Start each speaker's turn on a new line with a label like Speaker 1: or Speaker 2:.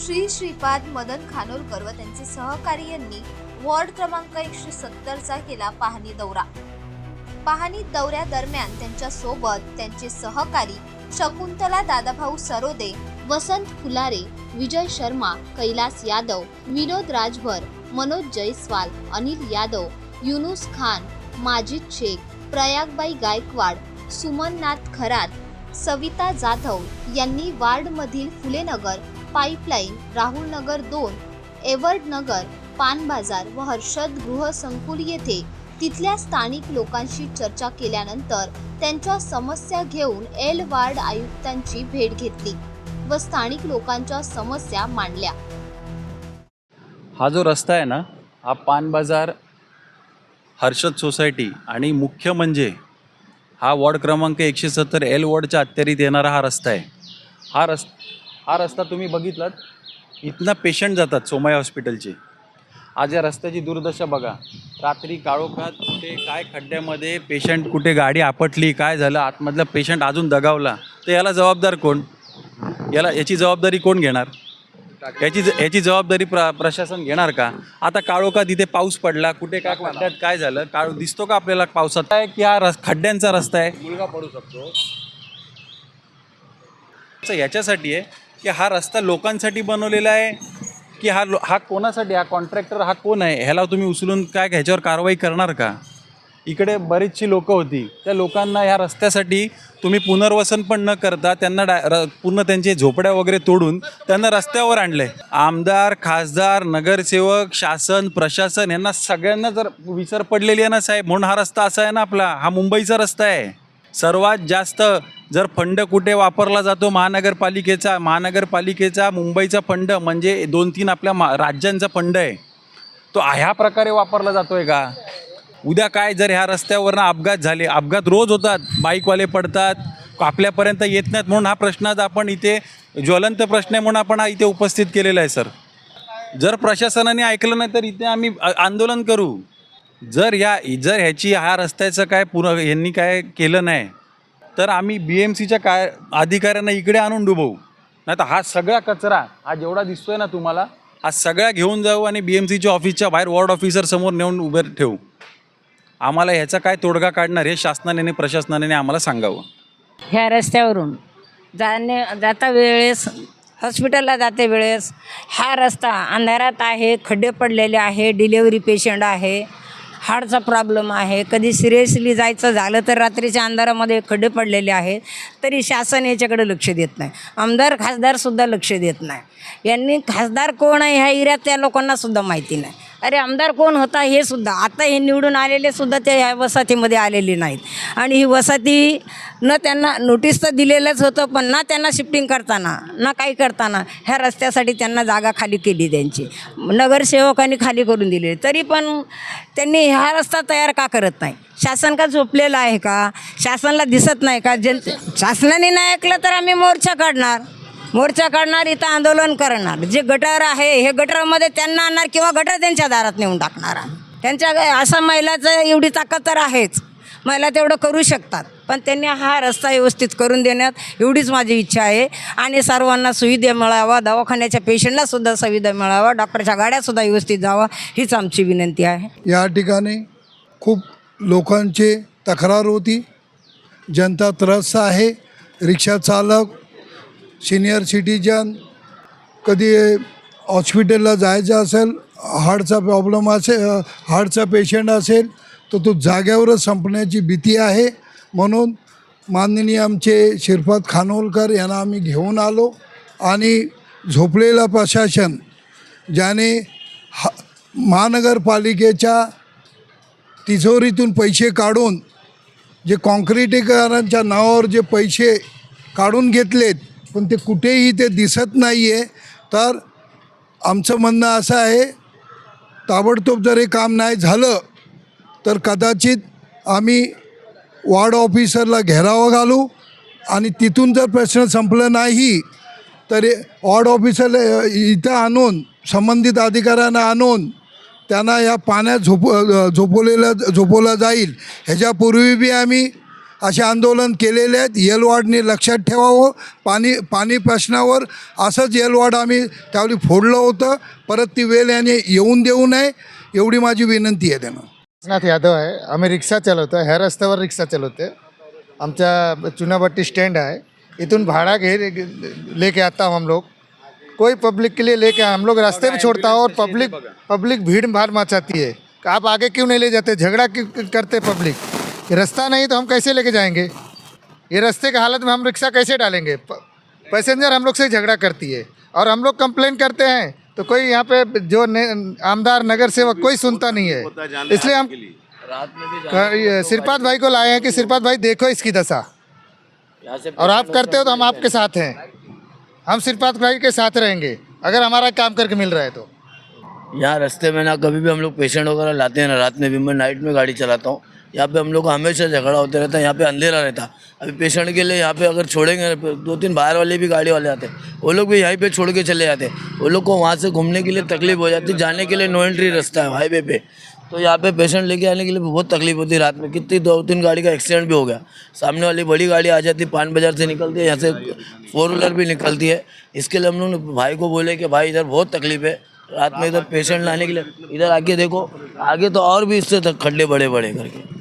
Speaker 1: श्री श्रीपाद मदन खानोलकर व त्यांचे सहकारी यांनी वॉर्ड क्रमांक एकशे सत्तरचा केला पाहणी दौरा. पाहणी दौऱ्यादरम्यान त्यांच्यासोबत त्यांचे सहकारी शकुंतला दादाभाऊ सरोदे वसंत फुलारे विजय शर्मा कैलास यादव विनोद राजभर मनोज जयस्वाल अनिल यादव युनुस खान माजिद शेख प्रयागबाई गायकवाड सुमननाथ खरात सविता जाधव यांनी वार्डमधील फुलेनगर पाईपलाईन राहुल नगर दोन एवर्ड नगर पान बाजार व हर्षद गृह संकुल येथे तिथल्या स्थानिक लोकांशी चर्चा केल्यानंतर त्यांच्या समस्या घेऊन एल वार्ड आयुक्तांची भेट घेतली व स्थानिक लोकांच्या समस्या मांडल्या.
Speaker 2: हा जो रस्ता आहे ना हा पान बाजार हर्षद सोसायटी आणि मुख्य म्हणजे हा वॉर्ड क्रमांक एकशे सत्तर एल वॉर्डच्या अत्यारीत येणारा हा रस्ता आहे. हा रस् हा रस्ता तुम्ही बघितलात? इथनं पेशंट जातात सोमाई हॉस्पिटलचे आज या रस्त्याची दुर्दशा बघा. रात्री काळोखात कुठे काय खड्ड्यामध्ये पेशंट कुठे गाडी आपटली काय झालं आतमधला पेशंट अजून दगावला. तर याला जबाबदार कोण? याला याची जबाबदारी कोण घेणार? याची याची जबाबदारी प्र प्रशासन घेणार का? आता काळोखात इथे पाऊस पडला कुठे काय खड्ड्यात काय झालं? काळ दिसतो का आपल्याला पावसात? काय की हा रस खड्ड्यांचा रस्ता आहे.
Speaker 3: मुलगा पडू शकतो.
Speaker 2: याच्यासाठी आहे की हा रस्ता लोकांसाठी बनवलेला आहे की हा लो हा कोणासाठी हा कॉन्ट्रॅक्टर हा कोण आहे ह्याला तुम्ही उचलून काय ह्याच्यावर कारवाई करणार का? इकडे बरीचशी लोकं होती. त्या लोकांना ह्या रस्त्यासाठी तुम्ही पुनर्वसन पण न करता त्यांना डाय र पूर्ण त्यांचे झोपड्या वगैरे तोडून त्यांना रस्त्यावर आणलं आहे आमदार खासदार नगरसेवक शासन प्रशासन यांना सगळ्यांना जर विसर पडलेली आहे ना साहेब म्हणून हा रस्ता असा आहे ना आपला हा मुंबईचा रस्ता आहे. सर्वात जास्त जर फंड कुठे वापरला जातो महानगरपालिकेचा महानगरपालिकेचा मुंबईचा फंड म्हणजे दोन तीन आपल्या मा राज्यांचा फंड आहे. तो ह्या प्रकारे वापरला जातो आहे का? उद्या काय जर ह्या रस्त्यावरनं अपघात झाले अपघात रोज होतात बाईकवाले पडतात आपल्यापर्यंत येत नाहीत म्हणून हा प्रश्न आज आपण इथे ज्वलंत प्रश्न आहे म्हणून आपण हा इथे उपस्थित केलेला आहे सर. जर प्रशासनाने ऐकलं नाही तर इथे आम्ही आंदोलन करू. जर या जर ह्याची ह्या रस्त्याचं काय पुर यांनी काय केलं नाही तर आम्ही बी एम सीच्या काय अधिकाऱ्यांना इकडे आणून डुबवू. नाही तर हा सगळा कचरा हा जेवढा दिसतोय ना तुम्हाला हा सगळा घेऊन जाऊ आणि बी एम सीच्या ऑफिसच्या बाहेर वॉर्ड ऑफिसर समोर नेऊन उभे ठेवू. आम्हाला ह्याचा काय तोडगा काढणार हे शासनाने आणि प्रशासनाने आम्हाला सांगावं.
Speaker 4: ह्या रस्त्यावरून जाणे जाता वेळेस हॉस्पिटलला जाते वेळेस हा रस्ता अंधारात आहे खड्डे पडलेले आहे डिलेवरी पेशंट आहे. हार्टचा प्रॉब्लेम आहे. कधी सिरियसली जायचं झालं तर रात्रीच्या अंधारामध्ये खड्डे पडलेले आहेत तरी शासन याच्याकडे लक्ष देत नाही. आमदार खासदारसुद्धा लक्ष देत नाही. यांनी खासदार कोण आहे ह्या एरियात त्या लोकांनासुद्धा माहिती नाही. अरे आमदार कोण होता हे सुद्धा. आता हे निवडून आलेले सुद्धा ते ह्या वसाहतीमध्ये आलेले नाहीत. आणि ही वसाहती न त्यांना नोटीस तर दिलेलंच होतं पण ना त्यांना शिफ्टिंग करताना ना काही करताना ह्या रस्त्यासाठी त्यांना जागा खाली केली त्यांची. नगरसेवकांनी खाली करून दिली तरी पण त्यांनी हा रस्ता तयार का करत नाही? शासन का झोपलेलं आहे का? शासनाला दिसत नाही का? जन शासनाने नाही ऐकलं तर आम्ही मोर्चा काढणार. मोर्चा काढणार इथं आंदोलन करणार. जे गटर आहे हे गटरमध्ये त्यांना आणणार किंवा गटर त्यांच्या दारात नेऊन टाकणार त्यांच्या असा महिलाचं एवढी ताकद तर आहेच. महिला तेवढं करू शकतात पण त्यांनी हा रस्ता व्यवस्थित करून देण्यात एवढीच माझी इच्छा आहे. आणि सर्वांना सुविधा मिळावा दवाखान्याच्या पेशंटलासुद्धा सुविधा मिळावा डॉक्टरच्या गाड्यासुद्धा व्यवस्थित जावा हीच आमची विनंती आहे.
Speaker 5: या ठिकाणी खूप लोकांची तक्रार होती. जनता त्रस्त आहे रिक्षा चालक सिनियर सिटीजन कधी हॉस्पिटलला जायचं असेल हार्टचा प्रॉब्लेम असेल हार्टचा पेशंट असेल तर तो जाग्यावरच संपण्याची भीती आहे. म्हणून माननीय आमचे शिरपत खानोलकर यांना आम्ही घेऊन आलो आणि झोपलेला प्रशासन ज्याने हा महानगरपालिकेच्या तिजोरीतून पैसे काढून जे कॉन्क्रिटीकरांच्या नावावर जे पैसे काढून घेतलेत पण ते कुठेही ते दिसत नाही आहे तर आमचं म्हणणं असं आहे ताबडतोब जर हे काम नाही झालं तर कदाचित आम्ही वॉर्ड ऑफिसरला घेरावा घालू आणि तिथून जर प्रश्न संपलं नाही तर वार्ड वॉर्ड ऑफिसरला इथं आणून संबंधित अधिकाऱ्यांना आणून त्यांना या पाण्यात झोप झोपवलेलं झोपवलं जाईल. ह्याच्यापूर्वी बी आम्ही असे आंदोलन केलेले आहेत. येलवाडने लक्षात ठेवावं. पाणी पाणी प्रश्नावर असंच येलवाड आम्ही त्यावेळी फोडलं होतं. परत ती वेळ याने येऊन देऊ नये एवढी माझी विनंती आहे त्यांना.
Speaker 3: नाथ यादव आहे. आम्ही रिक्षा चालवतो. ह्या रस्त्यावर रिक्षा चालवते आमच्या चुनाभट्टी स्टैंड है इथून भाड़ा घे लेके आता हूँ हम लोग कोई पब्लिक के लिए लेके हम लोग रास्ते में छोड़ता हूँ और पब्लिक पब्लिक भीड़ भाड़ मचाती है. आप आगे क्यों नहीं ले जाते? झगड़ा क्यों करते पब्लिक रास्ता नहीं तो हम कैसे लेके जाएँगे? ये रास्ते के हालत में हम रिक्शा कैसे डालेंगे? पैसेंजर हम लोग से झगड़ा करती है। और हम लोग कंप्लेन करते हैं तो कोई यहाँ पे जो आमदार नगर सेवक कोई सुनता नहीं है। इसलिए हम ये सिरपात भाई को लाए हैं कि सिरपात भाई देखो इसकी दशा। और आप करते हो तो हम आपके साथ हैं। हम सिरपात भाई के साथ रहेंगे अगर हमारा काम करके मिल रहा है तो।
Speaker 6: यहाँ रास्ते में ना कभी भी हम लोग पेशेंट वगैरह लाते हैं ना रात में भी मैं नाइट में गाड़ी चलाता हूँ। यहाँ पे हम लोग हमेशा झगड़ा होते रहता है, यहाँ पे अंधेरा रहता अभी पेशेंट के लिए यहाँ पे अगर छोड़ेंगे दो तीन बाहर वाले भी गाड़ी वाले आते वो लोग भी यहीं पे छोड़ के चले जाते वो लोग को वहाँ से घूमने के लिए तकलीफ़ हो जाती जाने के लिए नो एंट्री रास्ता है हाईवे पे। तो यहाँ पे पेशेंट लेके आने के लिए बहुत तकलीफ़ होती है रात में। कितनी दो तीन गाड़ी का एक्सीडेंट भी हो गया। सामने वाली बड़ी गाड़ी आ जाती है, पान बाज़ार से निकलती है, यहाँ से फोर व्हीलर भी निकलती है। इसके लिए हम लोग भाई को बोले कि भाई इधर बहुत तकलीफ़ है, रात में इधर पेशेंट लाने के लिए, इधर आके देखो, आगे तो और भी इससे खड्डे बड़े बड़े करके।